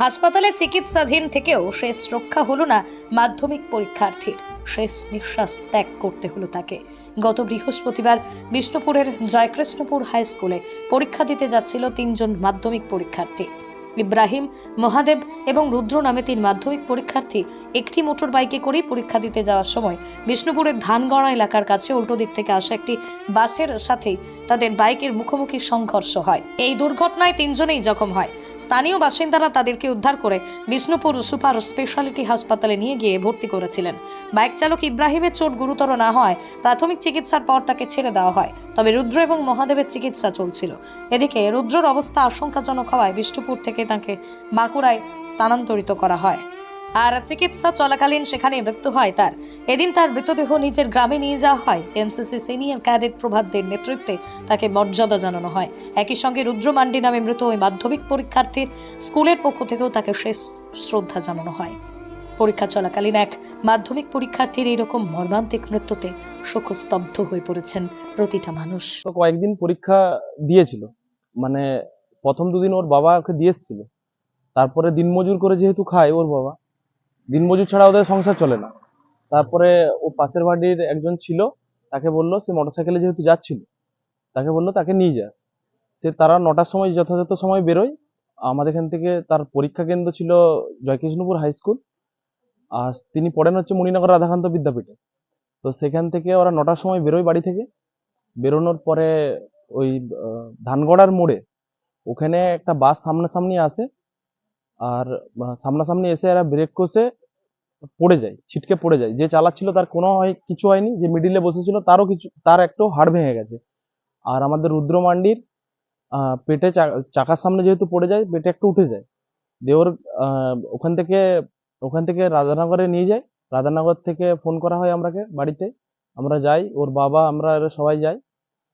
হাসপাতালে চিকিৎসাধীন থেকেও শেষ রক্ষা হলো না মাধ্যমিক পরীক্ষার্থীর। শেষ নিঃশ্বাস ত্যাগ করতে হলো তাকে। গত বৃহস্পতিবার বিষ্ণুপুরের জয়কৃষ্ণপুর হাই স্কুলে পরীক্ষা দিতে যাচ্ছিল তিনজন মাধ্যমিক পরীক্ষার্থী। ইব্রাহিম, মহাদেব এবং রুদ্র নামে তিন মাধ্যমিক পরীক্ষার্থী একটি মোটর বাইকে করেই পরীক্ষা দিতে যাওয়ার সময় বিষ্ণুপুরের ধানগড়া এলাকার কাছে উল্টো দিক থেকে আসা একটি বাসের সাথেই তাদের বাইকের মুখোমুখি সংঘর্ষ হয়। এই দুর্ঘটনায় তিনজনেই জখম হয়। স্থানীয় বাসিন্দারা তাদেরকে উদ্ধার করে বিষ্ণুপুর সুপার স্পেশালিটি হাসপাতালে নিয়ে গিয়ে ভর্তি করেছিলেন। বাইক চালক ইব্রাহিমের চোট গুরুতর না হয় প্রাথমিক চিকিৎসার পর তাকে ছেড়ে দেওয়া হয়। তবে রুদ্র এবং মহাদেবের চিকিৎসা চলছিল। এদিকে রুদ্রর অবস্থা আশঙ্কাজনক হওয়ায় বিষ্ণুপুর থেকে তাকে বাঁকুড়ায় স্থানান্তরিত করা হয়। আর চিকিৎসা চলাকালীন সেখানে মৃত্যু হয় তার। এদিন তার মৃতদেহ নিজের গ্রামে নিয়ে যাওয়া হয়। এনসিসি সিনিয়র ক্যাডেট প্রভাতদের নেতৃত্বে তাকে মর্যাদা জানানো হয়। একই সঙ্গে রুদ্র মান্ডি নামে মৃত ওই মাধ্যমিক পরীক্ষার্থীর স্কুলের পক্ষ থেকেও তাকে শেষ শ্রদ্ধা জানানো হয়। পরীক্ষা চলাকালীন এক মাধ্যমিক পরীক্ষার্থীর এইরকম মর্মান্তিক মৃত্যুতে শোকস্তব্ধ হয়ে পড়েছেন প্রতিটা মানুষ। কয়েকদিন পরীক্ষা দিয়েছিল। মানে প্রথম দুদিন ওর বাবা ওকে দিয়ে এসেছিল। তারপরে দিনমজুর করে যেহেতু খায় ওর বাবা দিনমজুর ছাড়া ওদের সংসার চলে না। তারপরে ও পাশের বাড়ির একজন ছিল, তাকে বলল সে মোটরসাইকেলে যেহেতু যাচ্ছিল, তাকে বলল তাকে নিয়ে যাস। সে তারা নটার সময় যথাযথ সময় বেরোয়। আমাদের এখান থেকে তার পরীক্ষা কেন্দ্র ছিল জয়কৃষ্ণপুর হাই স্কুল। আর তিনি পড়েন হচ্ছে মণিনগর রাধাকান্ত বিদ্যাপীঠে। তো সেখান থেকে ওরা নটার সময় বেরোয় বাড়ি থেকে। বেরোনোর পরে ওই ধানগড়ার মোড়ে ওখানে একটা বাস সামনাসামনি আসে। আর সামনাসামনি এসে এরা ব্রেক কষে পড়ে যায়, ছিটকে পড়ে যায়। যে চালাচ্ছিল তার কোনো হয়, কিছু হয়নি, যে মিডিলে বসেছিল তারও কিছু, তার একটু হাড় ভেঙে গেছে। আর আমাদের রুদ্র মান্ডির পেটে চাকার সামনে যেহেতু পড়ে যায়, পেটে একটু উঠে যায়। দিয়ে ওর ওখান থেকে ওখান থেকে রাধানগরে নিয়ে যায়। রাধানগর থেকে ফোন করা হয় আমরাকে বাড়িতে। আমরা যাই, ওর বাবা, আমরা সবাই যাই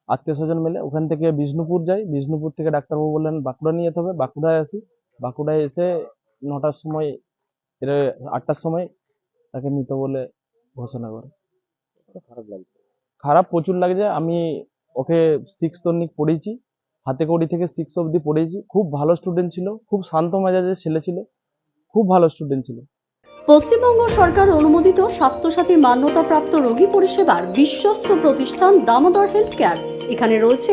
আত্মীয় স্বজন মিলে। ওখান থেকে বিষ্ণুপুর যাই। বিষ্ণুপুর থেকে ডাক্তারবাবু বললেন, বাঁকুড়া নিয়ে যেতে হবে। বাঁকুড়ায় আসি। বাঁকুড়ায় এসে নটার সময় আটটার সময় তাকে মৃত বলে ঘোষণা করে। খারাপ লাগছে। খারাপ প্রচুর লাগছে। আমি ওকে সিক্স তন্নিক পড়েছি হাতে কড়ি থেকে সিক্স অবধি পড়েছি খুব ভালো স্টুডেন্ট ছিল। খুব শান্ত মেজাজের ছেলে ছিল। খুব ভালো স্টুডেন্ট ছিল। পশ্চিমবঙ্গ সরকার অনুমোদিত স্বাস্থ্যসাথী মান্যতাপ্রাপ্ত রোগী পরিষেবার বিশ্বস্ত প্রতিষ্ঠান দামোদর হেলথ কেয়ার। এখানে রয়েছে